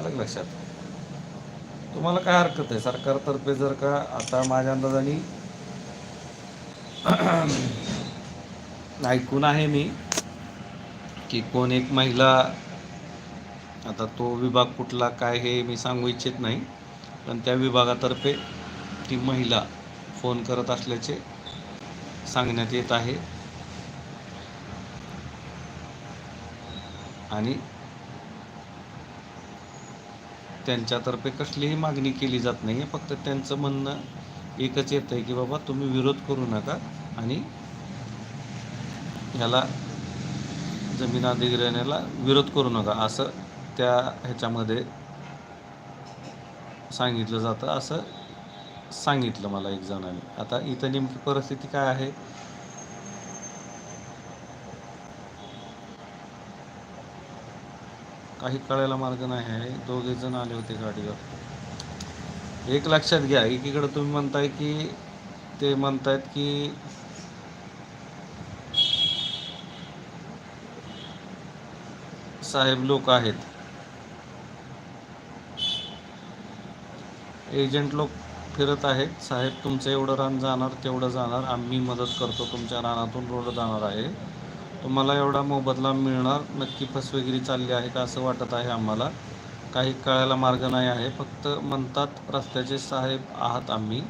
आलं लक्षात. तुम्हाला काय हरकत आहे? सरकारतर्फे जर का आता माझ्या अंदाजाने ऐकून आहे मी की कोण एक महिला आता तो विभाग कुठला काय हे मी सांगू इच्छित नाही पण त्या विभागातर्फे ती महिला फोन करत असल्याचे सांगण्यात येत आहे. आणि त्यांच्यातर्फे कसलीही मागणी केली जात नाही आहे फक्त त्यांचं म्हणणं एकच येतं आहे की बाबा तुम्ही विरोध करू नका आणि ह्याला जमीन अधिग्रहणाला विरोध करू नका असं त्या ह्याच्यामध्ये सांगितलं जातं असं सांगितलं मला एक जणाने. आता इथं नेमकी परिस्थिती काय आहे? काही कळायला मार्ग नाही आहे. दोघे जण आले होते गाडीवर. एक लक्षात घ्या एकीकडे तुम्ही म्हणताय की ते म्हणतायत की साहेब लोक आहेत. एजंट लोक फिरत आहेत. साहेब तुमचं एवढं रान जाणार तेवढं जाणार. आम्ही मदत करतो. तुमच्या रानातून रोड जाणार आहे. तुम्हाला एवढा मोबदला मिळणार नक्की फसवेगिरी चालली आहे का असं वाटत आहे आम्हाला? काही कळायला मार्ग नाही आहे. फक्त म्हणतात रस्त्याचे साहेब आहात आम्ही.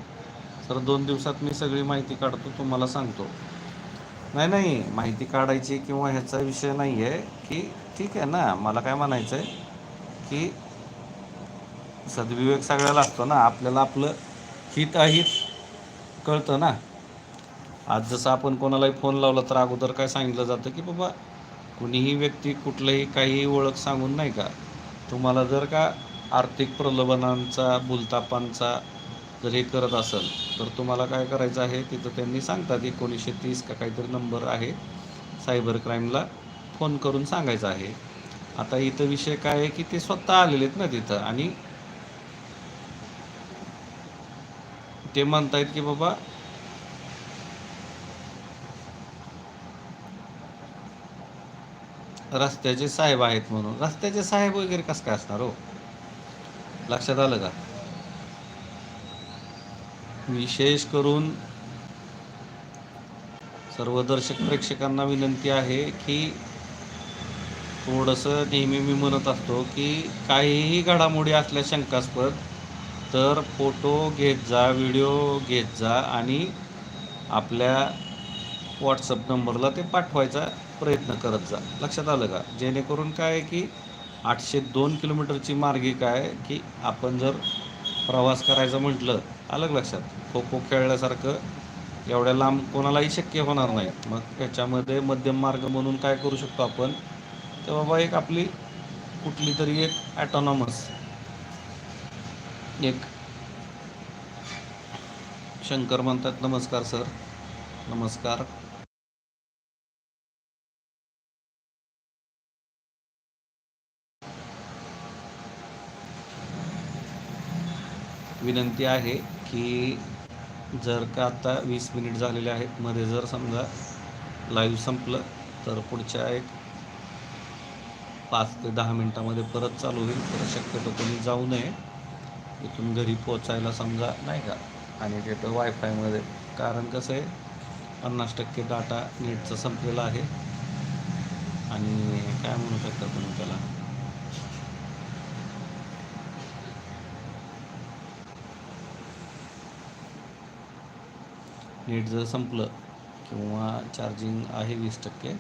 तर दोन दिवसात मी सगळी माहिती काढतो तुम्हाला सांगतो. नाही नाही माहिती काढायची किंवा ह्याचा विषय नाही आहे की ठीक आहे ना मला काय म्हणायचं आहे की सद्विवेक सगळ्याला असतो ना आपल्याला आपलं हित अहित कळतं ना? आज जसं आपण कोणालाही फोन लावला तर अगोदर काय सांगितलं जातं की बाबा कुणीही व्यक्ती कुठलंही काहीही ओळख सांगून नाही का? तुम्हाला जर का आर्थिक प्रलोभनांचा भूलतापांचा जर हे करत असेल तर तुम्हाला काय करायचं आहे? तिथं त्यांनी सांगतात एकोणीसशे तीस का काहीतरी नंबर आहे सायबर क्राईमला फोन करून सांगायचा आहे. आता इथं विषय काय आहे की ते स्वतः आलेले आहेत ना तिथं आणि ते म्हणतायत की बाबा रस्त्याचे साहेब आहेत म्हणून. रस्त्याचे साहेब वगैरे कसं काय असणार हो? लक्षात आलं का? विशेष करून सर्व दर्शक प्रेक्षकांना विनंती आहे की थोडंसं नेहमी मी म्हणत असतो की काहीही घडामोडी असल्या शंकास्पद तर फोटो घेत जा व्हिडिओ घेत जा आणि आपल्या व्हॉट्सअप नंबरला ते पाठवायचा प्रयत्न करत जा. लक्षात आलं का? जेणेकरून काय आहे की आठशे दोन किलोमीटरची मार्गिका आहे की आपण जर प्रवास करायचं म्हटलं आलं लक्षात? खो खो खेळल्यासारखं एवढ्या लांब कोणालाही शक्य होणार नाही. मग त्याच्यामध्ये मध्यम मार्ग म्हणून काय करू शकतो आपण? तर बाबा एक आपली कुठली तरी एक ॲटॉनॉमस एक शंकर म्हणतात नमस्कार सर. नमस्कार. विनंती आहे की जर का आता वीस मिनिट झालेले आहेत मध्ये जर समजा लाईव्ह संपलं तर पुढच्या एक पाच ते दहा मिनटामध्ये परत चालू होईल. तर शक्यतो कोणी जाऊ नये. इथून घरी पोचायला समजा नाही का? आणि तिथं वायफायमध्ये कारण कसं आहे पन्नास टक्के डाटा नेटचं संपलेलं आहे. आणि काय म्हणू शकता तुम्ही त्याला? नेट जर संपलं किंवा चार्जिंग आहे वीस टक्के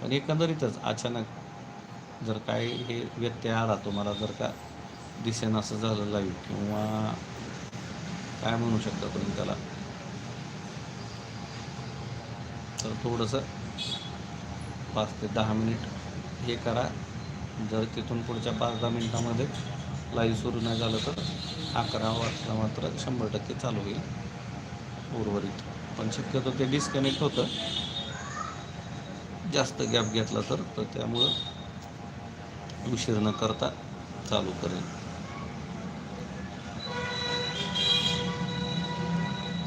पण एकंदरीतच अचानक जर काय हे व्यत्यय आला तुम्हाला जर का दिसेन असं झालं लाईव्ह किंवा काय म्हणू शकता तुम्ही त्याला? तर थोडंसं पाच ते दहा मिनिट हे करा. जर तिथून पुढच्या पाच दहा मिनिटामध्ये लाईव्ह सुरू नाही झालं तर अकरा वाजता मात्र शंभर टक्के चालू होईल. उर्वरित. पण शक्यतो ते डिस्कनेक्ट होतं. जास्त गॅप घेतला तर तर त्यामुळं उशीर न करता चालू करेल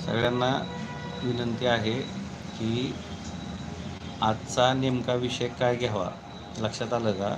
सगळ्यांना विनंती आहे की आजचा नेमका विषय काय घ्यावा? लक्षात आलं का?